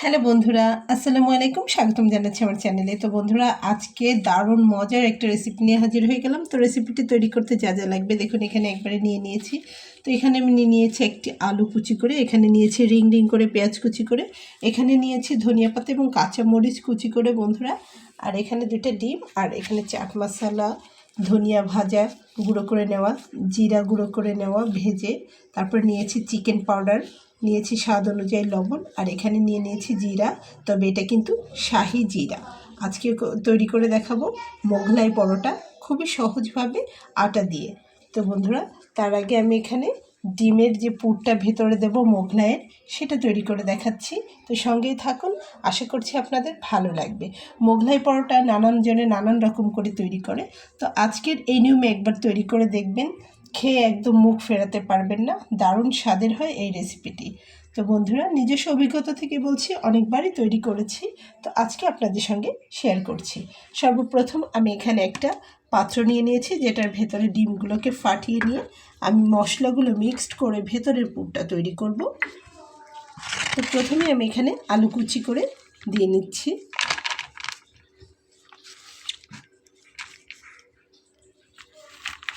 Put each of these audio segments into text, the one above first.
Hello বন্ধুরা, আসসালামু আলাইকুম, স্বাগতম জানাচ্ছি আমার চ্যানেলে। তো বন্ধুরা, আজকে দারুণ মজার একটা রেসিপি নিয়ে হাজির হয়ে গেলাম। তো রেসিপিটি তৈরি করতে যা যা লাগবে দেখুন, এখানে একবারে নিয়ে নিয়েছি। তো এখানে আমি নিয়ে নিয়েছি একটি আলু কুচি করে, এখানে নিয়েছি রিং রিং করে পেঁয়াজ কুচি করে, এখানে নিয়েছি ধনিয়া পাতা এবং কাঁচা মরিচ কুচি করে বন্ধুরা। আর এখানে দুটো ডিম, আর এখানে চাট মশলা ধনিয়া ভাজা গুঁড়ো করে নেওয়া, জিরা গুঁড়ো করে নেওয়া, ভেজে তারপর নিয়েছি চিকেন পাউডার, নিয়েছি স্বাদ অনুযায়ী লবণ আর এখানে নিয়ে নিয়েছি জিরা, তবে এটা কিন্তু শাহি জিরা। আজকে তৈরি করে দেখাবো মোগলাই পরোটা খুবই সহজভাবে আটা দিয়ে। তো বন্ধুরা, তার আগে আমি এখানে ডিমের যে পুরটা ভেতরে দেব মোগলাইয়ের সেটা তৈরি করে দেখাচ্ছি। তো সঙ্গেই থাকুন, আশা করছি আপনাদের ভালো লাগবে। মোগলাই পরোটা নানান জনে নানান রকম করে তৈরি করে। তো আজকের এই নিয়মে একবার তৈরি করে দেখবেন, খেয়ে একদম মুখ ফেরাতে পারবেন না, দারুণ স্বাদের হয় এই রেসিপিটি তো বন্ধুরা, নিজস্ব অভিজ্ঞতা থেকে বলছি, অনেকবারই তৈরি করেছি। তো আজকে আপনাদের সঙ্গে শেয়ার করছি। সর্বপ্রথম আমি এখানে একটা পাত্র নিয়ে নিয়েছি, যেটার ভেতরে ডিমগুলোকে ফাটিয়ে নিয়ে আমি মশলাগুলো মিক্সড করে ভেতরের পুরটা তৈরি করব। তো প্রথমে আমি এখানে আলু কুচি করে দিয়ে নিচ্ছি।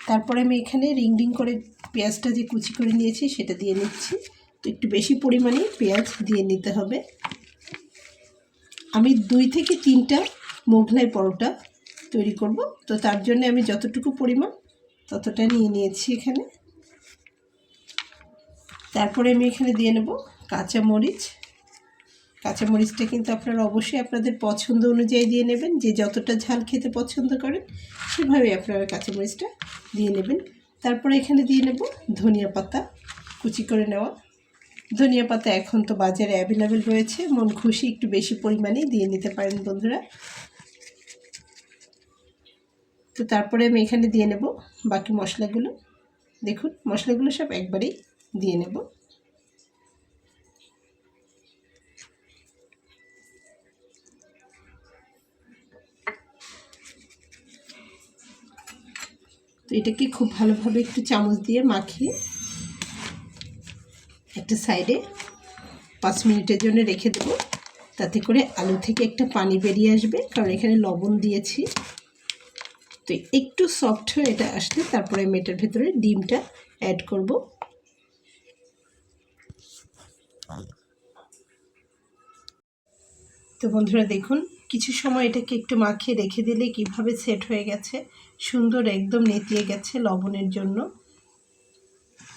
তারপরে আমি এখানে রিং রিং করে পেঁয়াজটা যে কুচি করে নিয়েছি সেটা দিয়ে নিচ্ছি। তো একটু বেশি পরিমাণে পেঁয়াজ দিয়ে নিতে হবে। আমি দুই থেকে তিনটা মোগলাই পরোটা তৈরি করব। তো তার জন্য আমি যতটুকু পরিমাণ ততটা নিয়ে নিয়েছি এখানে। তারপরে আমি এখানে দিয়ে নেব কাঁচা মরিচ কাঁচা মরিচটা কিন্তু আপনারা অবশ্যই আপনাদের পছন্দ অনুযায়ী দিয়ে নেবেন। যে যতটা ঝাল খেতে পছন্দ করেন সেভাবে আপনারা কাঁচা মরিচটা দিয়ে নেবেন। তারপরে এখানে দিয়ে নেব ধনিয়া পাতা, কুচি করে নেওয়া। ধনিয়া পাতা এখন তো বাজারে অ্যাভেলেবেল রয়েছে। মন খুশি একটু বেশি পরিমাণেই দিয়ে নিতে পারেন বন্ধুরা। তো তারপরে আমি এখানে দিয়ে নেব বাকি মশলাগুলো। দেখুন, মশলাগুলো সব একবারেই দিয়ে নেব। তো এটাকে খুব ভালোভাবে একটু চামচ দিয়ে মাখিয়ে একটা সাইডে পাঁচ মিনিটের জন্য রেখে দেবো। তাতে করে আলু থেকে একটা পানি বেরিয়ে আসবে, কারণ এখানে লবণ দিয়েছি। তো একটু সফট হয়ে এটা আসলে তারপরে আমি এটার ভেতরে ডিমটা অ্যাড করব। তো বন্ধুরা দেখুন, কিছু সময় এটাকে একটু মাখিয়ে রেখে দিলে কীভাবে সেট হয়ে গেছে, সুন্দর একদম নেতিয়ে গেছে লবণের জন্য।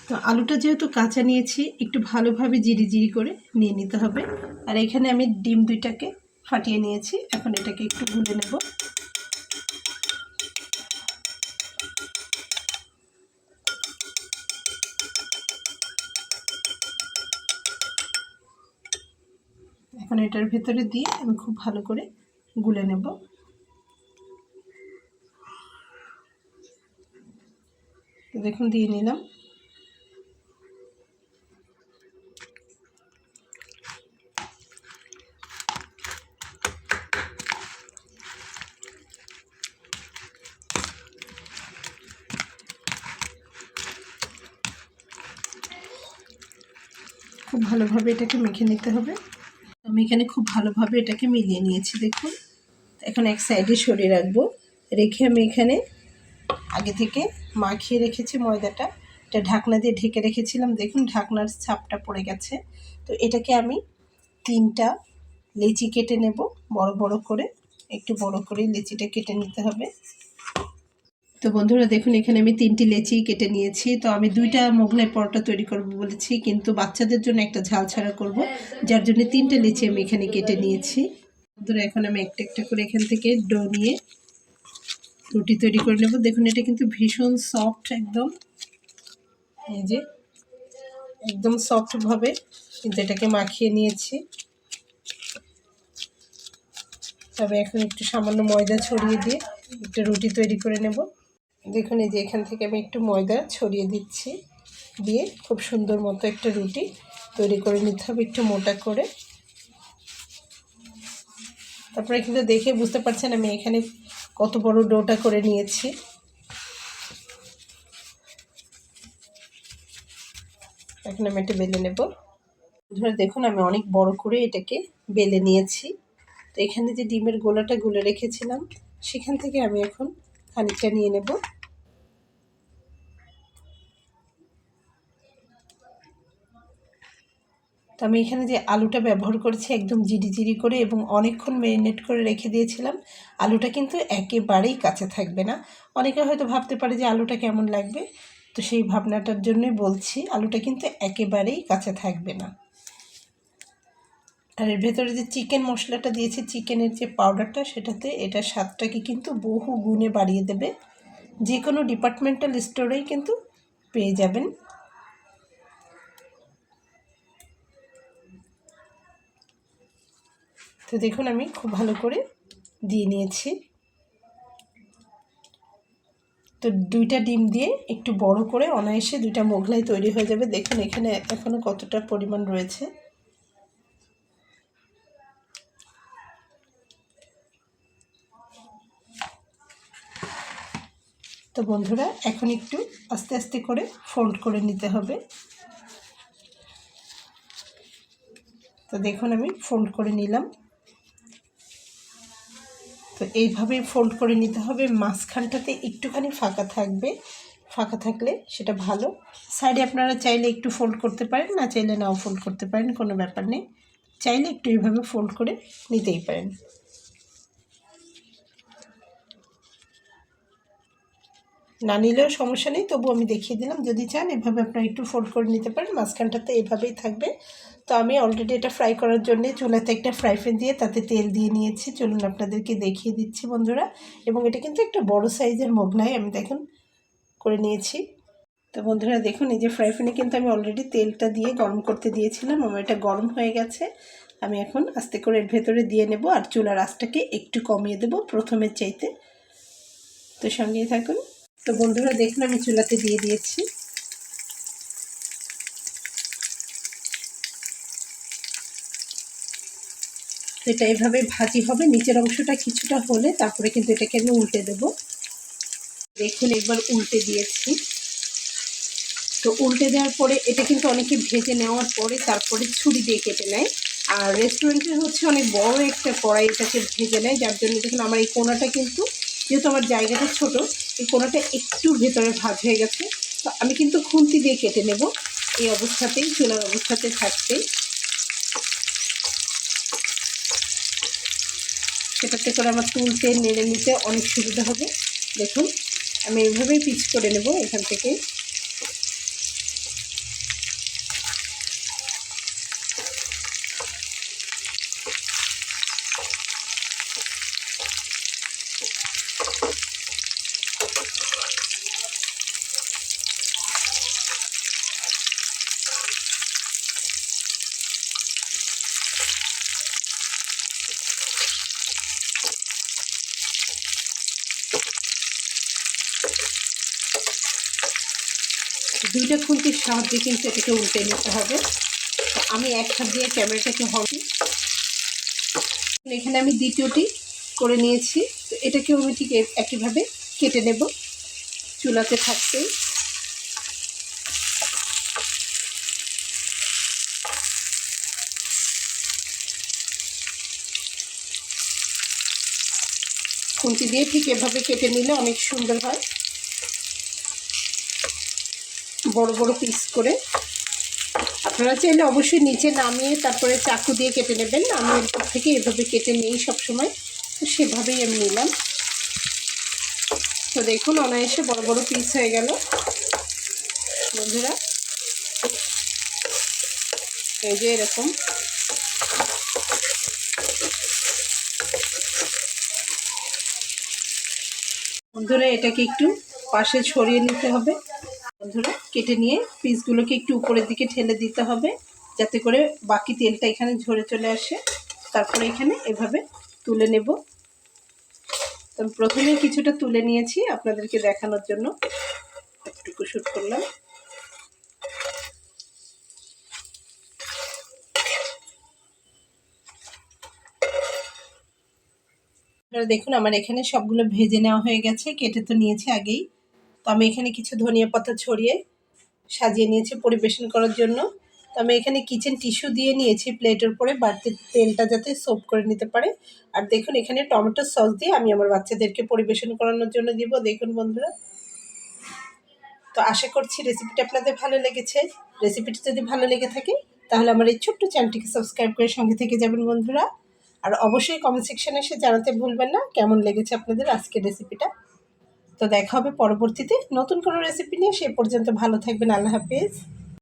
তো আলুটা যেহেতু কাঁচা নিয়েছি, একটু ভালোভাবে জিরি জিরি করে নিয়ে নিতে হবে। আর এখানে আমি ডিম দুইটাকে ফাটিয়ে নিয়েছি, এখন এটাকে একটু গুলে নেব। এখন এটার ভেতরে দিয়ে আমি খুব ভালো করে গুলে নেব। দেখুন, দিয়ে নিলাম। খুব ভালোভাবে এটাকে মেখে নিতে হবে। আমি এখানে খুব ভালোভাবে এটাকে মিলিয়ে নিয়েছি, দেখুন। এখন এক সাইডে সরিয়ে রাখব। রেখে আমি এখানে আগে থেকে মাখিয়ে রেখেছি ময়দাটা। এটা ঢাকনা দিয়ে ঢেকে রেখেছিলাম। দেখুন, ঢাকনার ছাপটা পড়ে গেছে। তো এটাকে আমি তিনটা লেচি কেটে নেব, বড় বড় করে। একটু বড় করে লেচিটা কেটে নিতে হবে। তো বন্ধুরা দেখুন, এখানে আমি তিনটি লেচি কেটে নিয়েছি। তো আমি দুইটা মোগলাই পরোটা তৈরি করব বলেছি, কিন্তু বাচ্চাদের জন্য একটা ঝাল ছাড়া করব, যার জন্য তিনটা লেচি আমি এখানে কেটে নিয়েছি। বন্ধুরা, এখন আমি একটা একটা করে এখান থেকে ডো নিয়ে রুটি তৈরি করে নেব। দেখুন, এটা কিন্তু ভীষণ সফট একদম। এই যে, একদম সফটভাবে কিন্তু এটাকে মাখিয়ে নিয়েছি। তবে এখন একটু সামান্য ময়দা ছড়িয়ে দিয়ে একটা রুটি তৈরি করে নেব। দেখুন এই যে এখান থেকে আমি একটু ময়দা ছড়িয়ে দিচ্ছি। দিয়ে খুব সুন্দর মতো একটা রুটি তৈরি করে নিতে হবে একটু মোটা করে। তারপরে কিন্তু দেখে বুঝতে পারছেন আমি এখানে কত বড় ডোটা করে নিয়েছি। এখন আমি এটা বেলে নেব। ধরে দেখুন আমি অনেক বড় করে এটাকে বেলে নিয়েছি। তো এখানে যে ডিমের গোলাটা গুলে রেখেছিলাম, সেখান থেকে আমি এখন খানিকটা নিয়ে নেব। তো আমি এখানে যে আলুটা ব্যবহার করেছি একদম জিরি জিরি করে এবং অনেকক্ষণ ম্যারিনেট করে রেখে দিয়েছিলাম, আলুটা কিন্তু একেবারেই কাছে থাকবে না। অনেকে হয়তো ভাবতে পারে যে আলুটা কেমন লাগবে, তো সেই ভাবনাটার জন্যই বলছি, আলুটা কিন্তু একেবারেই কাছে থাকবে না। আর এর ভেতরে যে চিকেন মশলাটা দিয়েছি চিকেনের যে পাউডারটা সেটাতে এটা স্বাদটাকে কিন্তু বহু গুণে বাড়িয়ে দেবে। যে কোনো ডিপার্টমেন্টাল স্টোরেই কিন্তু পেয়ে যাবেন। তো দেখুন আমি খুব ভালো করে দিয়ে নিয়েছি। তো দুইটা ডিম দিয়ে একটু বড় করে অনায়াসে দুইটা মোগলাই তৈরি হয়ে যাবে। দেখুন এখানে এখনও কতটা পরিমাণ রয়েছে। তো বন্ধুরা, এখন একটু আস্তে আস্তে করে ফোল্ড করে নিতে হবে। তো দেখুন আমি ফোল্ড করে নিলাম। এইভাবে ফোল্ড করে নিতে হবে। মাঝখানটাতে একটুখানি ফাঁকা থাকবে। ফাঁকা থাকলে সেটা ভালো। সাইডে আপনারা চাইলে একটু ফোল্ড করতে পারেন, না চাইলে নাও ফোল্ড করতে পারেন, কোনো ব্যাপার নেই। চাইলে একটু এইভাবে ফোল্ড করে নিতেই পারেন। না নিলেও সমস্যা নেই তবু আমি দেখিয়ে দিলাম। যদি চান, এভাবে আপনারা একটু ফোল্ড করে নিতে পারেন। মাঝখানটাতে এভাবেই থাকবে। তো আমি অলরেডি এটা ফ্রাই করার জন্য চুলাতে একটা ফ্রাই প্যান দিয়ে তাতে তেল দিয়ে নিয়েছি। চলুন আপনাদেরকে দেখিয়ে দিচ্ছি বন্ধুরা। এবং এটা কিন্তু একটা বড় সাইজের মোগলাই, আমি দেখুন, করে নিয়েছি। তো বন্ধুরা দেখুন, এই যে ফ্রাই প্যানে কিন্তু আমি অলরেডি তেলটা দিয়ে গরম করতে দিয়েছিলাম। আমার এটা গরম হয়ে গেছে। আমি এখন আস্তে করে এর ভেতরে দিয়ে নেব আর চুলার আঁচটাকে একটু কমিয়ে দেব প্রথমের চাইতে। তো সঙ্গেই থাকুন। তো বন্ধুরা দেখুন, আমি চুলাতে দিয়ে দিয়েছি। এটা এভাবে ভাজি হবে, নিচের অংশটা কিছুটা হলে তারপরে কিন্তু এটাকে আমি উল্টে দেব। দেখুন, একবার উল্টে দিয়েছি। তো উল্টে দেওয়ার পরে এটা কিন্তু অনেকে ভেজে নেওয়ার পরে তারপরে ছুরি দিয়ে কেটে নেয়। আর রেস্টুরেন্টের হচ্ছে অনেক বড় একটা কড়াই এটাকে ভেজে নেয়, যার জন্য দেখুন আমার এই কোনাটা কিন্তু, যেহেতু আমার জায়গাটা ছোট, এই কোনাটা একটু ভেতরে ভাজ হয়ে গেছে। তো আমি কিন্তু খুন্তি দিয়ে কেটে নেব। এই অবস্থাতেই, চুলার অবস্থাতে থাকতেই। সেটাতে করে আমার তুলতে নেড়ে নিতে অনেক সুবিধা হবে। দেখুন, আমি এইভাবেই পিচ করে নেব এখান থেকে দুইটা খুন্তির সাহায্যে কিন্তু এটাকে উল্টে নিতে হবে। তো আমি এক হাত দিয়ে ক্যামেরাটাকে হবে এখানে আমি দ্বিতীয়টি করে নিয়েছি। তো এটাকেও আমি ঠিক একইভাবে কেটে নেব। চুলাতে থাকতেই খুন্তি দিয়ে ঠিক এভাবে কেটে নিলে অনেক সুন্দর হয়। বড় বড় পিস করে। আপনারা চাইলে অবশ্যই নিচে নামিয়ে তারপরে চাকু দিয়ে কেটে নেবেন। আমি এরপর থেকে এভাবে কেটে নিই সবসময়। তো সেভাবেই আমি নিলাম। তো দেখুন, অনায়াসে বড় বড় পিস হয়ে গেল। বন্ধুরা, এই যে এরকম। বন্ধুরা, এটাকে একটু পাশে ছড়িয়ে নিতে হবে। বন্ধুরা, কেটে নিয়ে পিসগুলোকে একটু উপরের দিকে ঠেলে দিতে হবে, যাতে করে বাকি তেলটা এখানে ঝরে চলে আসে। তারপরে এখানে এভাবে তুলে নেব। তো প্রথমে কিছুটা তুলে নিয়েছি আপনাদেরকে দেখানোর জন্য। একটুকু শ্যুট করলাম। দেখুন, আমার এখানে সবগুলো ভেজে নেওয়া হয়ে গেছে। কেটে তো নিয়েছি আগেই। তো আমি এখানে কিছু ধনিয়া পাতা ছড়িয়ে সাজিয়ে নিয়েছি পরিবেশন করার জন্য। তো আমি এখানে কিচেন টিস্যু দিয়ে নিয়েছি প্লেটের উপরে বাড়তি তেলটা যাতে সোপ করে নিতে পারে। আর দেখুন, এখানে টমেটো সস দিয়ে আমি আমার বাচ্চাদেরকে পরিবেশন করানোর জন্য দিব। দেখুন বন্ধুরা। তো আশা করছি রেসিপিটা আপনাদের ভালো লেগেছে। রেসিপিটি যদি ভালো লেগে থাকে, তাহলে আমার এই ছোট্ট চ্যানেলটিকে সাবস্ক্রাইব করে সঙ্গে থেকে যাবেন বন্ধুরা। আর অবশ্যই কমেন্ট সেকশনে এসে জানাতে ভুলবেন না, কেমন লেগেছে আপনাদের আজকের রেসিপিটা তো দেখা হবে পরবর্তীতে। নতুন কোনো রেসিপি নিয়ে সে পর্যন্ত ভালো থাকবেন। আল্লাহ হাফিজ।